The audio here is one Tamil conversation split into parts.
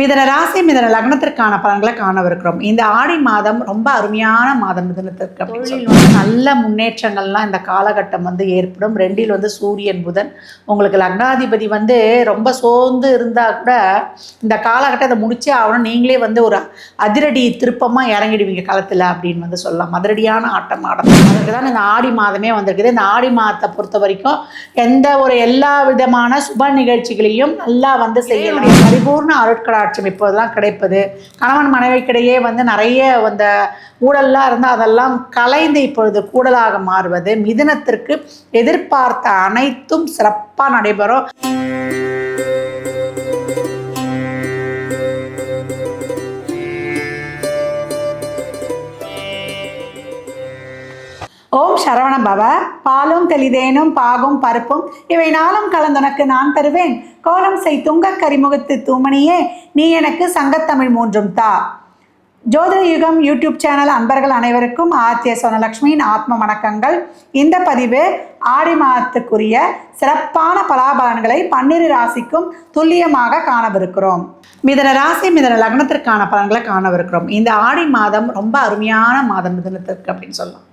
மிதன ராசி மிதன லக்னத்திற்கான பலன்களை காணவிருக்கிறோம். இந்த ஆடி மாதம் ரொம்ப அருமையான மாதம் மிதனத்திற்கு அப்படின்னு தொழில் சொல்லலாம். வந்து நல்ல முன்னேற்றங்கள்லாம் இந்த காலகட்டம் வந்து ஏற்படும். ரெண்டில் வந்து சூரியன் புதன். உங்களுக்கு லக்னாதிபதி வந்து ரொம்ப சோர்ந்து இருந்தால் கூட இந்த காலகட்டத்தை முடிச்சே ஆகணும். நீங்களே வந்து ஒரு அதிரடி திருப்பமாக இறங்கிடுவீங்க களத்தில் அப்படின்னு வந்து சொல்லலாம். அதிரடியான ஆட்டம் ஆடும் அதுக்கு தான் இந்த ஆடி மாதமே வந்திருக்குது. இந்த ஆடி மாதத்தை பொறுத்த வரைக்கும் எந்த ஒரு எல்லா விதமான சுப நிகழ்ச்சிகளையும் நல்லா வந்து செய்யணும் பரிபூர்ண அருட்கடாட்சம் இப்போதெல்லாம் கிடைப்பது. கணவன் மனைவிக்கிடையே வந்து நிறைய அந்த ஊழல்லாம் இருந்தால் அதெல்லாம் கலைந்து இப்பொழுது கூடலாக மாறுவது. மிதுனத்திற்கு எதிர்பார்த்த அனைத்தும் சிறப்பாக நடைபெறும். ஓம் சரவண பவ. பாலும் தெளிதேனும் பாகும் பருப்பும். இவை நாளும் கலந்துனக்கு நான் தருவேன். கோலம் செய் துங்க கரிமுகத்து தூமணியே நீ எனக்கு சங்கத்தமிழ் மூன்றும் தா. ஜோதிட யுகம் யூடியூப் சேனல் அன்பர்கள் அனைவருக்கும் ஆத்திய சோனலக்ஷ்மியின் ஆத்ம வணக்கங்கள். இந்த பதிவு ஆடி மாதத்துக்குரிய சிறப்பான பலாபலன்களை பன்னிரு ராசிக்கும் துல்லியமாக காணவிருக்கிறோம். மிதன ராசி மிதன லக்னத்திற்கான பலன்களை காணவிருக்கிறோம். இந்த ஆடி மாதம் ரொம்ப அருமையான மாதம் மிதனத்திற்கு அப்படின்னு சொல்லலாம்.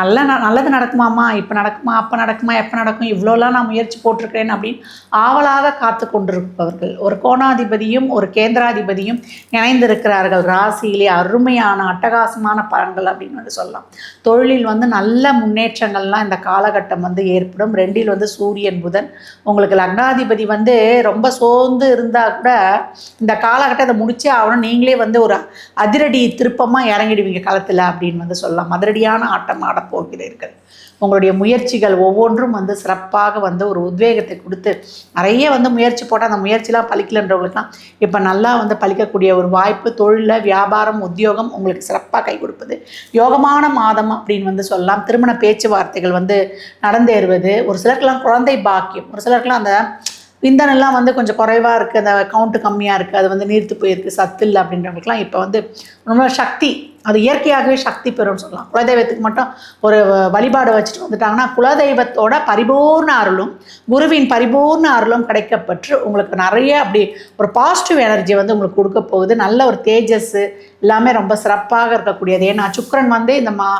நல்ல ந நல்லது நடக்குமாம்மா இப்போ நடக்குமா அப்போ நடக்குமா எப்போ நடக்கும் இவ்வளோலாம் நான் முயற்சி போட்டிருக்கிறேன் அப்படின்னு ஆவலாக காத்து கொண்டிருப்பவர்கள். ஒரு கோணாதிபதியும் ஒரு கேந்திராதிபதியும் இணைந்திருக்கிறார்கள். ராசியிலே அருமையான அட்டகாசமான பலன்கள் அப்படின்னு வந்து சொல்லலாம். தொழிலில் வந்து நல்ல முன்னேற்றங்கள்லாம் இந்த காலகட்டம் வந்து ஏற்படும். ரெண்டில் வந்து சூரியன் புதன். உங்களுக்கு லக்னாதிபதி வந்து ரொம்ப சோர்ந்து இருந்தால் கூட இந்த காலகட்டத்தை முடிச்சே ஆகணும். நீங்களே வந்து ஒரு அதிரடி திருப்பமாக இறங்கிடுவீங்க களத்தில் அப்படின்னு வந்து சொல்லலாம். அதிரடியான ஆட்டம் ஆட போகிறீர்கள் உங்களுடைய முயற்சிகள் ஒவ்வொன்றும் வந்து சிறப்பாக வந்து ஒரு உத்வேகத்தை கொடுத்து நிறைய வந்து முயற்சி போட்டால் அந்த முயற்சிலாம் பழிக்கலன்றவங்களுக்குலாம் இப்போ நல்லா வந்து பழிக்கக்கூடிய ஒரு வாய்ப்பு தொழிலில் வியாபாரம் உத்தியோகம் உங்களுக்கு சிறப்பாக கை கொடுப்பது. யோகமான மாதம் அப்படின்னு வந்து சொல்லலாம். திருமண பேச்சுவார்த்தைகள் வந்து நடந்தேறுவது. ஒரு சிலருக்கெல்லாம் குழந்தை பாக்கியம். ஒரு சிலருக்கெல்லாம் அந்த விந்தனெல்லாம் வந்து கொஞ்சம் குறைவாக இருக்குது அந்த கவுண்ட்டு கம்மியாக இருக்குது அது வந்து நீர்த்து போயிருக்கு. சத்து இல்லை அப்படின்றவங்களுக்குலாம் இப்போ வந்து ரொம்ப சக்தி அது இயற்கையாகவே சக்தி பெறும்னு சொல்லலாம். குலதெய்வத்துக்கு மட்டும் ஒரு வழிபாடு வச்சுட்டு வந்துட்டாங்கன்னா குலதெய்வத்தோட பரிபூர்ண அருளும் குருவின் பரிபூர்ண அருளும் கிடைக்கப்பெற்று உங்களுக்கு நிறைய அப்படி ஒரு பாசிட்டிவ் எனர்ஜி வந்து உங்களுக்கு கொடுக்க போகுது. நல்ல ஒரு தேஜஸ் எல்லாமே ரொம்ப சிறப்பாக இருக்கக்கூடியது. ஏன்னா சுக்கரன் வந்து இந்த மா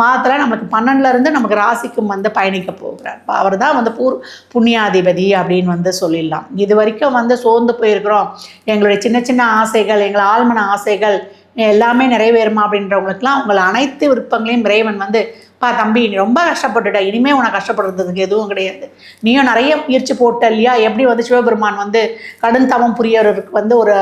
மாதத்தில் நமக்கு பன்னெண்டுல இருந்து நமக்கு ராசிக்கும் வந்து பயணிக்க போகிறார். அவர் தான் வந்து பூர் புண்ணியாதிபதி அப்படின்னு வந்து சொல்லிடலாம். இது வரைக்கும் வந்து சோர்ந்து போயிருக்கிறோம். எங்களுடைய சின்ன சின்ன ஆசைகள் எங்களை ஆழ்மன ஆசைகள் எல்லாமே நிறைவேறுமா அப்படின்றவங்களுக்குலாம் உங்கள் அனைத்து விருப்பங்களையும் இறைவன் வந்து பா தம்பி நீ ரொம்ப கஷ்டப்பட்டுட்ட. இனிமேல் உனக்கு கஷ்டப்படுறதுக்கு எதுவும் கிடையாது. நீயும் நிறைய முயற்சி போட்ட இல்லையா? எப்படி வந்து சிவபெருமான் வந்து கடும் தவம் புரியறதுக்கு வந்து ஒரு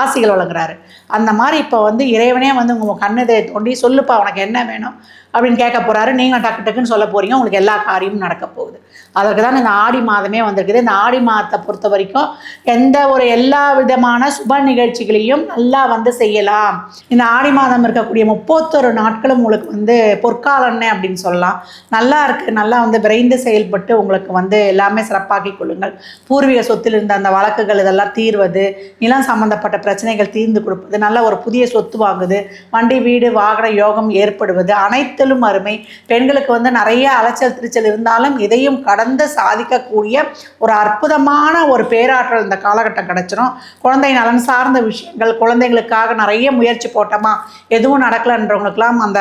ஆசைகள் வழங்குறாரு. அந்த மாதிரி இப்போ வந்து இறைவனே வந்து உங்கள் கண்ணதை தோண்டி சொல்லுப்பா உனக்கு என்ன வேணும் அப்படின்னு கேட்க போகிறாரு நீங்கள் டக்கு டக்குன்னு சொல்ல போகிறீங்க உங்களுக்கு எல்லா காரியமும் நடக்க போகுது. அதற்கு தான் இந்த ஆடி மாதமே வந்திருக்குது. இந்த ஆடி மாதத்தை பொறுத்த வரைக்கும் எந்த ஒரு எல்லா விதமான சுப நிகழ்ச்சிகளையும் நல்லா வந்து செய்யலாம். இந்த ஆடி மாதம் இருக்கக்கூடிய முப்பத்தொரு நாட்களும் உங்களுக்கு வந்து பொற்காலன்னே அப்படின்னு சொல்லலாம். நல்லா இருக்குது நல்லா வந்து விரைந்து செயல்பட்டு உங்களுக்கு வந்து எல்லாமே சிறப்பாக்கி கொள்ளுங்கள். பூர்வீக சொத்தில் இருந்த அந்த வழக்குகள் இதெல்லாம் தீர்வது நிலம் சம்பந்தப்பட்ட பிரச்சனைகள் தீர்ந்து கொடுப்பது நல்ல ஒரு புதிய சொத்து வாங்குது வண்டி வீடு வாகன யோகம் ஏற்படுவது அனைத்திலும் அருமை. பெண்களுக்கு வந்து நிறைய அலைச்சல் திருச்சல் இருந்தாலும் இதையும் கடந்து சாதிக்கக்கூடிய ஒரு அற்புதமான ஒரு பேராற்றல் இந்த காலகட்டம் கிடைச்சிரும். குழந்தை நலன் சார்ந்த விஷயங்கள் குழந்தைங்களுக்காக நிறைய முயற்சி போட்டோமா எதுவும் நடக்கலைன்றவங்களுக்குலாம் அந்த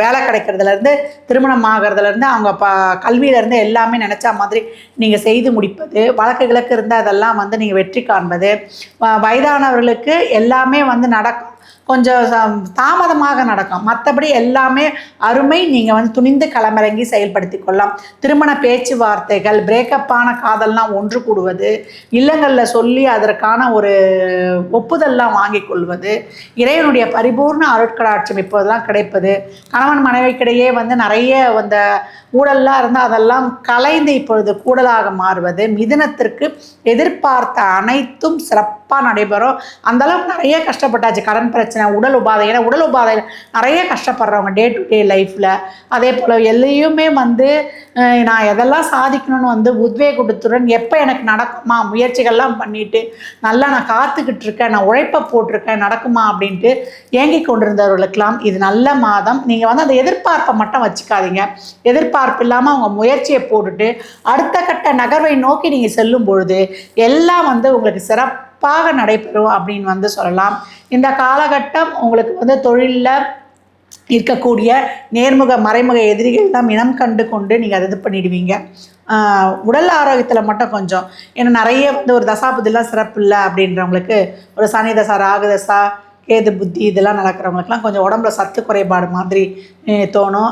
வேலை கிடைக்கிறதுலேருந்து திருமணம் ஆகிறதுலேருந்து அவங்க ப கல்வியிலேருந்து எல்லாமே நினச்ச மாதிரி நீங்கள் செய்து முடிப்பது வழக்குகளுக்கு இருந்து அதெல்லாம் வந்து நீங்கள் வெற்றி காண்பது. வயதானவர்களுக்கு எல்லாமே வந்து நடக்கும். கொஞ்சம் தாமதமாக நடக்கும். மற்றபடி எல்லாமே அருமை. நீங்கள் வந்து துணிந்து களமிறங்கி செயல்படுத்தி கொள்ளலாம். திருமண பேச்சுவார்த்தைகள் பிரேக்கப்பான காதல்லாம் ஒன்று கூடுவது இல்லங்களில் சொல்லி அதற்கான ஒரு ஒப்புதல்லாம் வாங்கி கொள்வது இறைவனுடைய பரிபூர்ண அருட்கடாட்சம் இப்போதெல்லாம் கிடைப்பது கணவன் மனைவிக்கிடையே வந்து நிறைய அந்த ஊழல்லாம் இருந்தால் அதெல்லாம் கலைந்து இப்பொழுது கூடலாக மாறுவது மிதுனத்திற்கு எதிர்பார்த்த அனைத்தும் சிறப்பு தப்பாக நடைபெறும் அந்தளவுக்கு நிறைய கஷ்டப்பட்டாச்சு. கடன் பிரச்சனை உடல் உபாதை. ஏன்னா உடல் உபாதையில் நிறைய கஷ்டப்படுறவங்க டே டு டே லைஃப்பில் அதே போல் எல்லையுமே வந்து நான் எதெல்லாம் சாதிக்கணும்னு வந்து உத்வேகத்துடன் எப்போ எனக்கு நடக்குமா முயற்சிகள்லாம் பண்ணிட்டு நல்லா நான் காத்துக்கிட்டு இருக்கேன் நான் உழைப்பை போட்டிருக்கேன் நடக்குமா அப்படின்ட்டு ஏங்கி கொண்டிருந்தவர்களுக்கெல்லாம் இது நல்ல மாதம். நீங்கள் வந்து அந்த எதிர்பார்ப்பை மட்டும் வச்சுக்காதீங்க. எதிர்பார்ப்பு இல்லாமல் அவங்க முயற்சியை போட்டுட்டு அடுத்த கட்ட நகர்வை நோக்கி நீங்கள் செல்லும் பொழுது எல்லாம் வந்து உங்களுக்கு சிறப்பு சிறப்பாக நடைபெறும் அப்படின்னு வந்து சொல்லலாம். இந்த காலகட்டம் உங்களுக்கு வந்து தொழிலில் இருக்கக்கூடிய நேர்முக மறைமுக எதிரிகள் தான் இனம் கண்டு கொண்டு நீங்கள் அதை இது பண்ணிடுவீங்க. உடல் ஆரோக்கியத்தில் மட்டும் கொஞ்சம். ஏன்னா நிறைய வந்து ஒரு தசாபுதிலாம் சிறப்பு இல்லை அப்படின்றவங்களுக்கு ஒரு சனி தசா ராகு தசா கேது புத்தி இதெல்லாம் நடக்கிறவங்களுக்குலாம் கொஞ்சம் உடம்புல சத்து குறைபாடு மாதிரி தோணும்.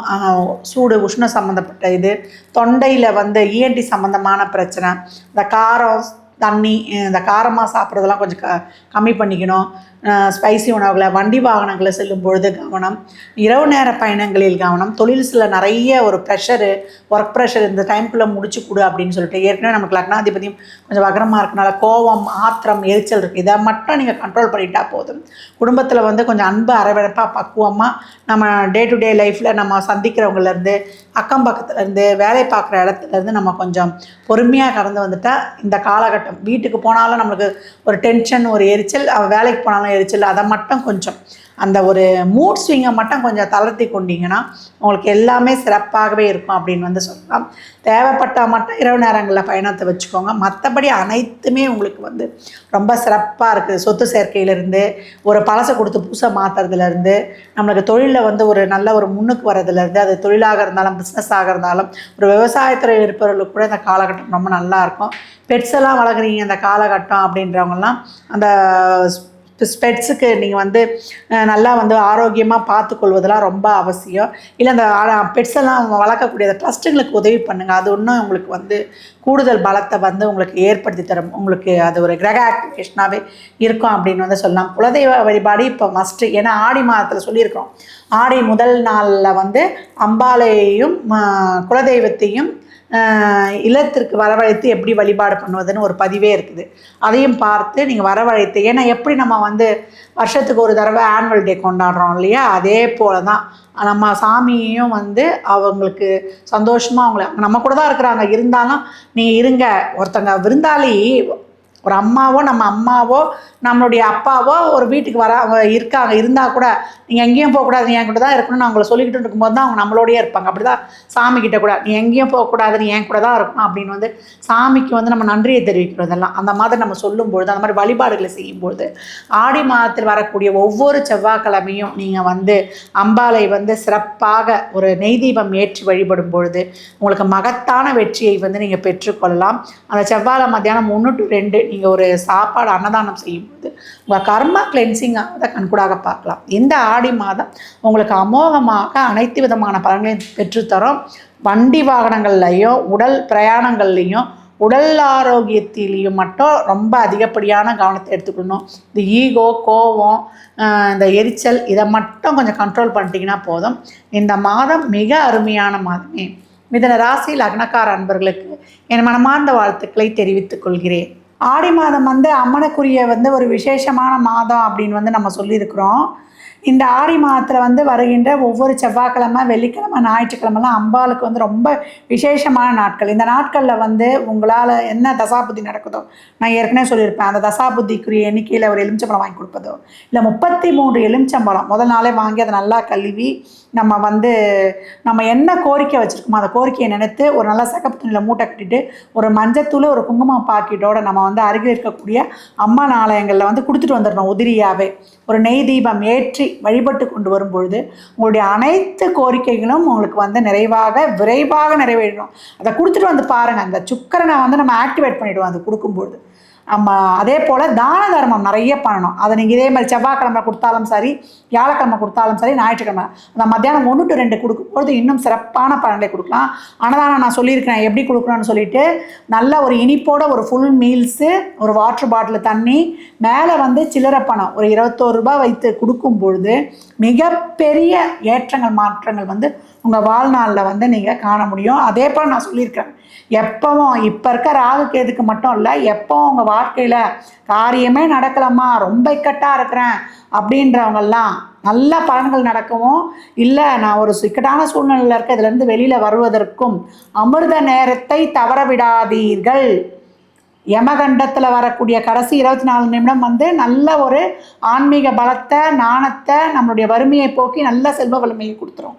சூடு உஷ்ண சம்மந்தப்பட்ட இது. தொண்டையில் வந்து இஎன்டி சம்மந்தமான பிரச்சனை. இந்த காரம் தண்ணி இந்த காரமாக சாப்பிட்றதெல்லாம் கொஞ்சம் க கம்மி பண்ணிக்கணும். ஸ்பைசி உணவுகளை வண்டி வாகனங்களை செல்லும் பொழுது கவனம். இரவு நேர பயணங்களில் கவனம். தொழில் சில நிறைய ஒரு ப்ரெஷரு ஒர்க் ப்ரெஷர் இந்த டைம்குள்ளே முடிச்சு கொடு அப்படின்னு சொல்லிட்டு ஏற்கனவே நமக்கு லக்னாதிபதியும் கொஞ்சம் வகரமாக இருக்கனால கோவம் ஆத்திரம் எரிச்சல் இருக்குது இதை மட்டும் நீங்கள் கண்ட்ரோல் பண்ணிட்டா போதும். குடும்பத்தில் வந்து கொஞ்சம் அன்பு அரவணைப்பாக பக்குவமாக நம்ம டே டு டே லைஃப்பில் நம்ம சந்திக்கிறவங்கலேருந்து அக்கம் பக்கத்துலேருந்து வேலை பார்க்குற இடத்துலேருந்து நம்ம கொஞ்சம் பொறுமையாக கடந்து வந்துட்டால் இந்த காலகட்டம் வீட்டுக்கு போனாலும் நம்மளுக்கு ஒரு டென்ஷன் ஒரு எரிச்சல் அவள் வேலைக்கு போனாலும் எரிச்சல் அதை மட்டும் கொஞ்சம். அந்த ஒரு மூட் ஸ்விங்கை மட்டும் கொஞ்சம் தளர்த்தி கொண்டீங்கன்னா உங்களுக்கு எல்லாமே சிறப்பாகவே இருக்கும் அப்படின்னு வந்து சொல்லலாம். தேவைப்பட்டால் மட்டும் இரவு நேரங்களில் பயணத்தை வச்சுக்கோங்க. மற்றபடி அனைத்துமே உங்களுக்கு வந்து ரொம்ப சிறப்பாக இருக்குது. சொத்து சேர்க்கையிலேருந்து ஒரு பழசை கொடுத்து புதுசை மாற்றுறதுலேருந்து நம்மளுக்கு தொழிலில் வந்து ஒரு நல்ல ஒரு முன்னுக்கு வர்றதுலேருந்து அது தொழிலாக இருந்தாலும் பிஸ்னஸாக இருந்தாலும் ஒரு விவசாயத்துறையில் இருப்பவர்களுக்கு கூட இந்த காலகட்டம் ரொம்ப நல்லாயிருக்கும் பெட்ஸ் எல்லாம் வளர்க்குறீங்க இந்த காலகட்டம் அப்படின்றவங்கலாம் அந்த இப்போ ஸ்பெட்ஸுக்கு நீங்கள் வந்து நல்லா வந்து ஆரோக்கியமாக பார்த்துக்கொள்வதெல்லாம் ரொம்ப அவசியம். இல்லை அந்த பெட்ஸ் எல்லாம் வளர்க்கக்கூடிய அந்த ட்ரஸ்ட்டுங்களுக்கு உதவி பண்ணுங்கள் அது இன்னும் உங்களுக்கு வந்து கூடுதல் பலத்தை வந்து உங்களுக்கு ஏற்படுத்தி தரும். உங்களுக்கு அது ஒரு கிரக ஆக்டிவேஷனாகவே இருக்கும் அப்படின்னு வந்து சொல்லலாம். குலதெய்வ வழிபாடு இப்போ மஸ்ட்டு ஏன்னா ஆடி மாதத்தில் சொல்லியிருக்கோம் ஆடி முதல் நாளில் வந்து அம்பாலையையும் குலதெய்வத்தையும் இல்லத்திற்கு வரவழைத்து எப்படி வழிபாடு பண்ணுவதுன்னு ஒரு பதிவே இருக்குது. அதையும் பார்த்து நீங்கள் வரவழைத்து ஏன்னா எப்படி நம்ம வந்து வருஷத்துக்கு ஒரு தடவை ஆனுவல் டே கொண்டாடுறோம் இல்லையா? அதே போல தான் நம்ம சாமியையும் வந்து அவங்களுக்கு சந்தோஷமாக அவங்கள நம்ம கூட தான் இருக்கிறாங்க. இருந்தாலும் நீங்கள் இருங்க. ஒருத்தங்க விருந்தாளி ஒரு அம்மாவோ நம்ம அம்மாவோ நம்மளுடைய அப்பாவோ ஒரு வீட்டுக்கு வர அவங்க இருக்காங்க இருந்தால் கூட நீங்கள் எங்கேயும் போகக்கூடாது நீ என் கூட தான் இருக்கணும்னு அவங்கள சொல்லிக்கிட்டு இருக்கும்போது தான் அவங்க நம்மளோடயே இருப்பாங்க. அப்படி தான் சாமி கிட்ட கூட நீ எங்கேயும் போகக்கூடாது நீ என் கூட தான் இருக்கணும் அப்படின்னு வந்து சாமிக்கு வந்து நம்ம நன்றியை தெரிவிக்கிறதெல்லாம் அந்த மாதிரி நம்ம சொல்லும்பொழுது அந்த மாதிரி வழிபாடுகளை செய்யும்பொழுது ஆடி மாதத்தில் வரக்கூடிய ஒவ்வொரு செவ்வாய்க்கிழமையும் நீங்கள் வந்து அம்பாளை வந்து சிறப்பாக ஒரு நெய் தீபம் ஏற்றி வழிபடும் பொழுது உங்களுக்கு மகத்தான வெற்றியை வந்து நீங்கள் பெற்றுக்கொள்ளலாம். அந்த செவ்வாழை மத்தியானம் ஒன்று டு ரெண்டு நீங்கள் ஒரு சாப்பாடு அன்னதானம் செய்யும்போது உங்கள் கர்மா கிளென்சிங் ஆகிறத கண்கூடாக பார்க்கலாம். இந்த ஆடி மாதம் உங்களுக்கு அமோகமாக அனைத்து விதமான பலன்களையும் பெற்றுத்தரும். வண்டி வாகனங்கள்லையும் உடல் பிரயாணங்கள்லையும் உடல் ஆரோக்கியத்திலையும் மட்டும் ரொம்ப அதிகப்படியான கவனத்தை எடுத்துக்கணும். இந்த ஈகோ கோவம் இந்த எரிச்சல் இதை மட்டும் கொஞ்சம் கண்ட்ரோல் பண்ணிட்டீங்கன்னா போதும். இந்த மாதம் மிக அருமையான மாதமே. மிதன ராசி லக்னக்கார அன்பர்களுக்கு என் மனமார்ந்த வாழ்த்துக்களை தெரிவித்துக் கொள்கிறேன். ஆடி மாதம் வந்து அம்மனுக்குரிய வந்து ஒரு விசேஷமான மாதம் அப்படின்னு வந்து நம்ம சொல்லியிருக்கிறோம். இந்த ஆடி மாதத்தில் வந்து வருகின்ற ஒவ்வொரு செவ்வாய்க்கிழமை வெள்ளிக்கிழமை ஞாயிற்றுக்கிழமெல்லாம் அம்பாளுக்கு வந்து ரொம்ப விசேஷமான நாட்கள். இந்த நாட்களில் வந்து உங்களால் என்ன தசாபுத்தி நடக்குதோ நான் ஏற்கனவே சொல்லியிருப்பேன் அந்த தசாபுத்திக்குரிய எண்ணிக்கையில் ஒரு எலுமிச்சம்பழம் வாங்கி கொடுப்பதோ இல்லை முப்பத்தி மூன்று எலுமிச்சம்பழம் முதல் நாளே வாங்கி அதை நல்லா கழுவி நம்ம வந்து நம்ம என்ன கோரிக்கை வச்சுருக்கோமோ அந்த கோரிக்கையை நினைத்து ஒரு நல்ல சகப்பு துணியில் மூட்டை கட்டிட்டு ஒரு மஞ்சத்தூள் ஒரு குங்குமம் பாக்கெட்டோட நம்ம வந்து அருகில் இருக்கக்கூடிய அம்மா ஆலயங்களில் வந்து கொடுத்துட்டு வந்துடணும் உதிரியாகவே ஒரு நெய் தீபம் ஏற்றி வழிபட்டு கொண்டு வரும்பொழுது உங்களுடைய அனைத்து கோரிக்கைகளும் உங்களுக்கு வந்து நிறைவாக விரைவாக நிறைவேறணும். அதை கொடுத்துட்டு வந்து பாருங்கள் அந்த சுக்கரனை வந்து நம்ம ஆக்டிவேட் பண்ணிவிடுவோம் அது கொடுக்கும்பொழுது. நம்ம அதே போல் தான தர்மம் நிறைய பண்ணணும். அதை நீங்கள் இதே மாதிரி செவ்வாய்க்கிழமை கொடுத்தாலும் சரி வியாழக்கிழமை கொடுத்தாலும் சரி ஞாயிற்றுக்கிழமை. அந்த மத்தியானம் ஒன்று டு ரெண்டு கொடுக்கும்பொழுது இன்னும் சிறப்பான பலன்களை கொடுக்கலாம். அன்னதானம் நான் சொல்லியிருக்கிறேன் எப்படி கொடுக்கணும்னு சொல்லிட்டு நல்ல ஒரு இனிப்போட ஒரு ஃபுல் மீல்ஸு ஒரு வாட்டர் பாட்டில் தண்ணி மேலே வந்து சில்லறை பணம். ஒரு இருபத்தோரு ரூபாய் வைத்து கொடுக்கும் பொழுது மிகப்பெரிய ஏற்றங்கள் மாற்றங்கள் வந்து உங்கள் வாழ்நாளில் வந்து நீங்கள் காண முடியும். அதே போல் நான் சொல்லியிருக்கிறேன் எப்பவும் இப்போ இருக்க ராகு கேதுக்கு மட்டும் இல்லை எப்பவும் உங்கள் வாழ்க்கையில் காரியமே நடக்கலம்மா ரொம்ப இக்கட்டாக இருக்கிறேன் அப்படின்றவங்கெல்லாம் நல்ல பலன்கள் நடக்கவும் இல்லை நான் ஒரு சிக்கட்டான சூழ்நிலையில் இருக்க இதுலேருந்து வெளியில் வருவதற்கும் அமிர்த நேரத்தை தவற விடாதீர்கள். யமகண்டத்தில் வரக்கூடிய கடைசி இருபத்தி நாலு நிமிடம் வந்து நல்ல ஒரு ஆன்மீக பலத்தை நாணத்தை நம்மளுடைய வறுமையை போக்கி நல்ல செல்வ வலிமையை கொடுத்துரும்.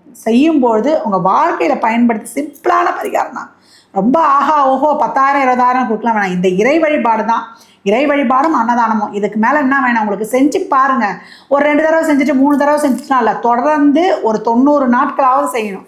செய்யும்பொழுது உங்கள் வாழ்க்கையில் பயன்படுத்தி சிம்பிளான பரிகாரம் தான். ரொம்ப ஆஹா ஓஹோ பத்தாயிரம் இருபதாயிரம் கொடுக்கலாம் வேணாம். இந்த இறை வழிபாடு தான். இறை வழிபாடும் அன்னதானமும். இதுக்கு மேலே என்ன வேணும்? உங்களுக்கு செஞ்சு பாருங்க. ஒரு ரெண்டு தடவை செஞ்சுட்டு மூணு தடவை செஞ்சுட்டுனா இல்லை. தொடர்ந்து ஒரு தொண்ணூறு நாட்களாவது செய்யணும்.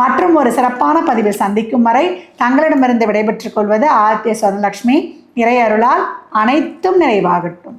மற்றும் ஒரு சிறப்பான பதிவில் சந்திக்கும் வரை தங்களிடமிருந்து விடைபெற்றுக் கொள்வது ஆர்த்திய சுவர்ணலட்சுமி இறையருளால் அனைத்தும் நிறைவாகட்டும்.